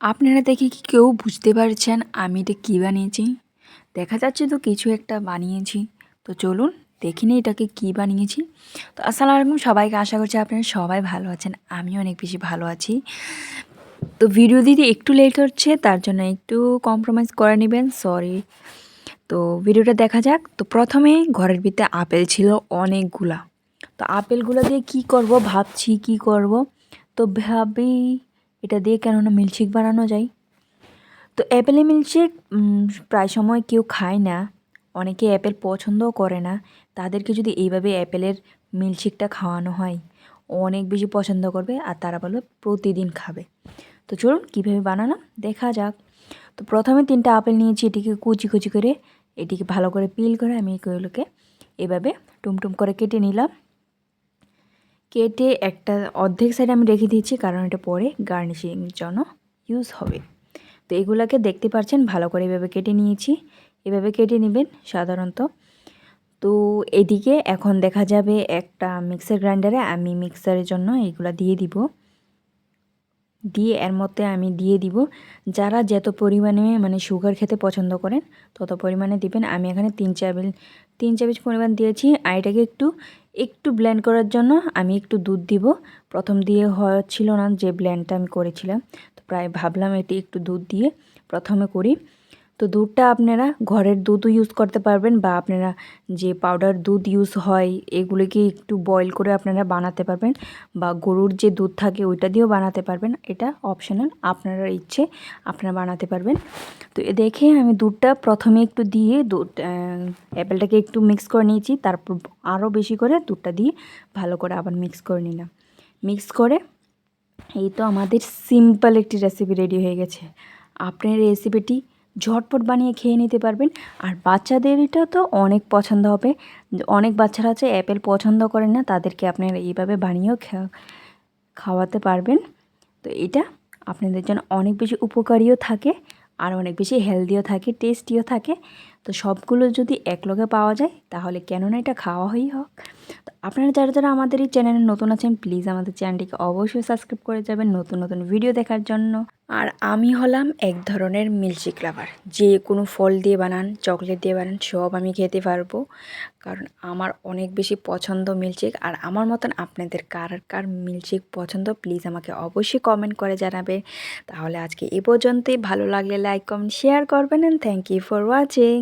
আপনারা দেখে কি কেউ বুঝতে পারছেন আমি এটা কী বানিয়েছি? দেখা যাচ্ছে তো কিছু একটা বানিয়েছি। তো চলুন দেখিনি এটাকে কী বানিয়েছি। তো আসসালামু আলাইকুম সবাইকে, আশা করছি আপনারা সবাই ভালো আছেন। আমি অনেক বেশি ভালো আছি। তো ভিডিও দিতে একটু লেট হচ্ছে, তার জন্য একটু কম্প্রোমাইজ করে নেবেন সরি তো ভিডিওটা দেখা যাক। তো প্রথমে ঘরের ভিতরে আপেল ছিল অনেকগুলা। তো আপেলগুলো দিয়ে কি করব, ভাবছি কি করব। তো ভাবি এটা দিয়ে কেননা মিল্কশেক বানানো যায়? তো অ্যাপেলে মিল্কশেক প্রায় সময় কেউ খায় না, অনেকে অ্যাপেল পছন্দও করে না। তাদেরকে যদি এইভাবে অ্যাপেলের মিল্কশেকটা খাওয়ানো হয় অনেক বেশি পছন্দ করবে আর তারা বলবে প্রতিদিন খাবে। তো চলুন কীভাবে বানানো দেখা যাক। তো প্রথমে তিনটা আপেল নিয়েছি, এটিকে কুচি কুচি করে, এটিকে ভালো করে পিল করে আমি এগুলোকে এভাবে টুমটুম করে কেটে নিলাম। কেটে একটা অর্ধেক সাইড আমি রেখে দিয়েছি, কারণ এটা পরে গার্নিশিংয়ের জন্য ইউজ হবে। তো এগুলাকে দেখতে পাচ্ছেন, ভালো করে এভাবে কেটে নিয়েছি। এভাবে কেটে নেবেন সাধারণত। তো এদিকে এখন দেখা যাবে একটা মিক্সার গ্রাইন্ডারে আমি মিক্সারের জন্য এগুলা দিয়ে দিব। দিয়ে এর মধ্যে আমি দিয়ে দিব। যারা যত পরিমাণে মানে সুগার খেতে পছন্দ করেন, তত পরিমাণে দিবেন। আমি এখানে তিন চাবিল, তিন চামচ পরিমাণ দিয়েছি। আর এটাকে একটু একটু ব্ল্যান্ড করার জন্য আমি একটু দুধ দিব। প্রথম দিয়ে হচ্ছিল না যে ব্ল্যান্ডটা আমি করেছিলাম। তো প্রায় ভাবলাম এটি একটু দুধ দিয়ে প্রথমে করি। তো দুধটা আপনারা ঘরের দুধও ইউজ করতে পারবেন বা আপনারা যে পাউডার দুধ ইউজ হয়, এগুলিকে একটু বয়েল করে আপনারা বানাতে পারবেন বা গরুর যে দুধ থাকে ওইটা দিয়েও বানাতে পারবেন। এটা অপশনাল আপনারা ইচ্ছে আপনারা বানাতে পারবেন। তো এ দেখে আমি দুধটা প্রথমে একটু দিয়ে দুধ অ্যাপেলটাকে একটু মিক্স করে নিয়েছি, তারপর আরও বেশি করে দুধটা দিয়ে ভালো করে আবার মিক্স করে নিলাম। মিক্স করে এই তো আমাদের সিম্পল একটি রেসিপি রেডি হয়ে গেছে। আপনার রেসিপিটি ঝটপট বানিয়ে খেয়ে নিতে পারবেন। আর বাচ্চাদের এটা তো অনেক পছন্দ হবে। অনেক বাচ্চারা আছে, অ্যাপেল পছন্দ করে না, তাদেরকে আপনারা এইভাবে বানিয়েও খাওয়াতে পারবেন। তো এটা আপনাদের জন্য অনেক বেশি উপকারীও থাকে, আর অনেক বেশি হেলদিও থাকে টেস্টিও থাকে। তো সবগুলো যদি একলগে পাওয়া যায়, তাহলে কেন না এটা খাওয়া হয়েই হোক। তো আপনারা যারা যারা আমাদের এই চ্যানেলে নতুন আছেন প্লিজ আমাদের চ্যানেলটিকে অবশ্যই সাবস্ক্রাইব করে যাবেন নতুন নতুন ভিডিও দেখার জন্য। আর আমি হলাম এক ধরনের মিল্কশেক লাভার যে কোনো ফল দিয়ে বানান চকলেট দিয়ে বানান, সব আমি খেতে পারব। কারণ আমার অনেক বেশি পছন্দ মিল্কশেক আর আমার মতন আপনাদের কার কার মিল্কশেক পছন্দ প্লিজ আমাকে অবশ্যই কমেন্ট করে জানাবে। তাহলে আজকে এ পর্যন্তই। ভালো লাগলে লাইক কমেন্ট শেয়ার করবেন। And thank you for watching